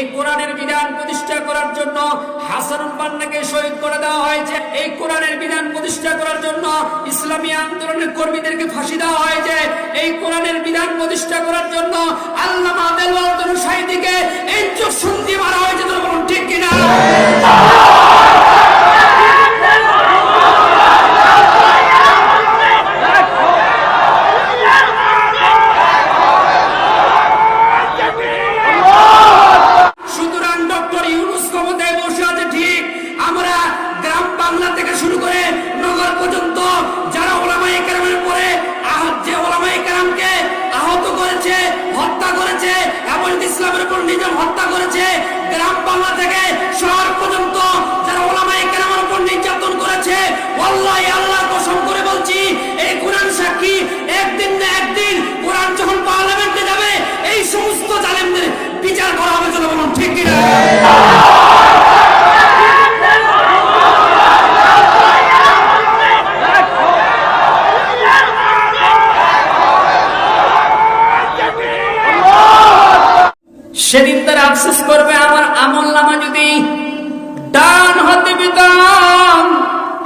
এই কোরআনের বিধান প্রতিষ্ঠা করার জন্য হাসানুল বান্নাকে শহীদ করে দেওয়া হয়েছে। এই কোরআনের বিধান প্রতিষ্ঠা করার জন্য ইসলামী আন্দোলনের কর্মীদেরকে ফাঁসি দেওয়া হয়েছে। এই কোরআনের বিধান প্রতিষ্ঠা করার জন্য আল্লাহ সাহিদিকে এই চোখসন্ধি ইসলামের হত্যা করেছে। গ্রাম বাংলা থেকে শহর পর্যন্ত যারা ওলামায় কেরামের উপর নির্যাতন করেছে আল্লাহ সেদিন তারা আফসোস করবে, আমার আমল নামা যদি ডান হাতে পেতাম,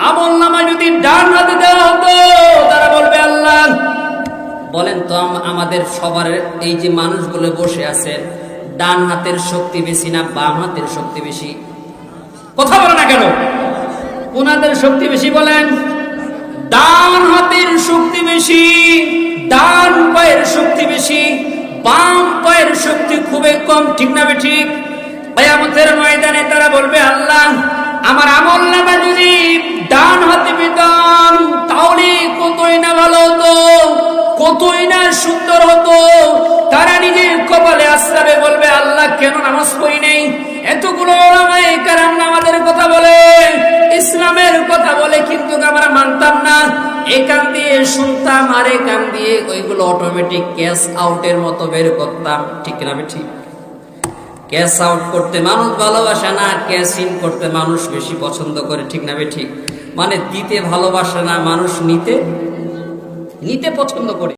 আমল নামা যদি ডান হাতে দেওয়া হতো, তারা বলবে, আল্লাহ, বলেন তো আমাদের সবার এই যে মানুষগুলো বসে আছে ডান হাতের শক্তি বেশি না বাম হাতের শক্তি বেশি? কথা বলে না কেন? ওনাদের শক্তি বেশি বলেন, ডান হাতের শক্তি বেশি, ডান পায়ের শক্তি বেশি বাম পায়ের শক্তি খুবই কম, ঠিক না ঠিক? কয়ামতের ময়দানে তারা বলবে, আল্লাহ, আমার আমল নামা যদি ডান হাতে পেতাম তাহলে কতই না ভালো হতো? কতই না সুন্দর হতো? তারা নিজের কপালে আশ্রাবে বলবে, আল্লাহ, কেন নামাজ পড়ি নেই? এতগুলো ওলামায়ে কেরাম আমাদের এই কান দিয়ে শুনতাম, আর একান দিয়ে ওইগুলো অটোমেটিক ক্যাশ আউটের মতো বের করতাম। ঠিক না ঠিক? ক্যাশ আউট করতে মানুষ ভালোবাসে না ক্যাশ ইন করতে মানুষ বেশি পছন্দ করে, ঠিক না ঠিক? মানে দিতে ভালোবাসে না, মানুষ নিতে নিতে পছন্দ করে।